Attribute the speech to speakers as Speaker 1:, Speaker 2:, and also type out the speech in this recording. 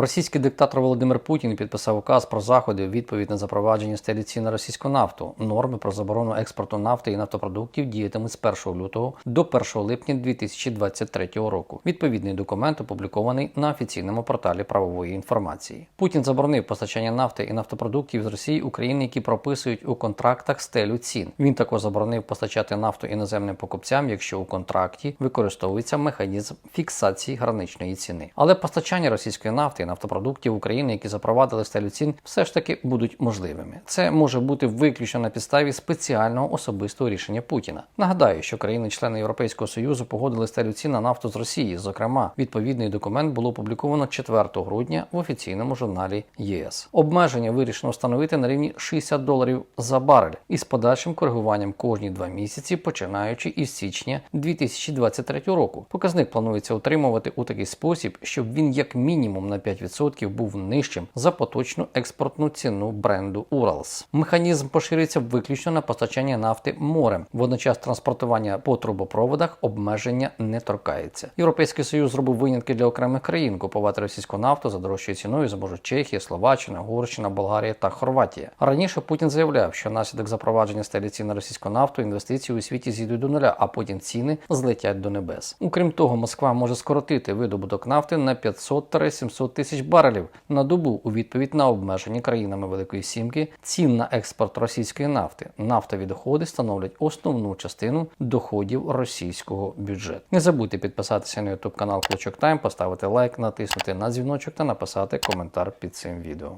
Speaker 1: Російський диктатор Володимир Путін підписав указ про заходи у відповідь на запровадження стелі цін на російську нафту. Норми про заборону експорту нафти і нафтопродуктів діятимуть з 1 лютого до 1 липня 2023 року. Відповідний документ опублікований на офіційному порталі правової інформації. Путін заборонив постачання нафти і нафтопродуктів з Росії України, які прописують у контрактах стелю цін. Він також заборонив постачати нафту іноземним покупцям, якщо у контракті використовується механізм фіксації граничної ціни. Але постачання російської нафти нафтопродуктів України, які запровадили стелю цін, все ж таки будуть можливими. Це може бути виключно на підставі спеціального особистого рішення Путіна. Нагадаю, що країни-члени Європейського союзу погодили стелю цін на нафту з Росії. Зокрема, відповідний документ було опубліковано 4 грудня в офіційному журналі ЄС. Обмеження вирішено встановити на рівні 60 доларів за барель із подальшим коригуванням кожні два місяці, починаючи із січня 2023 року. Показник планується утримувати у такий спосіб, щоб він як мінімум на 5% був нижчим за поточну експортну ціну бренду Уралс. Механізм поширюється виключно на постачання нафти морем. Водночас транспортування по трубопроводах обмеження не торкається. Європейський союз зробив винятки для окремих країн. Купувати російську нафту за дорожчою ціною зможуть Чехія, Словаччина, Угорщина, Болгарія та Хорватія. Раніше Путін заявляв, що наслідок запровадження стелі цін на російську нафту інвестиції у світі зійдуть до нуля, а потім ціни злетять до небес. Окрім того, Москва може скоротити видобуток нафти на 500-700 тисяч барелів на добу у відповідь на обмежені країнами Великої Сімки цін на експорт російської нафти. Нафтові доходи становлять основну частину доходів російського бюджету. Не забудьте підписатися на YouTube канал Клочок Тайм, поставити лайк, натиснути на дзвіночок та написати коментар під цим відео.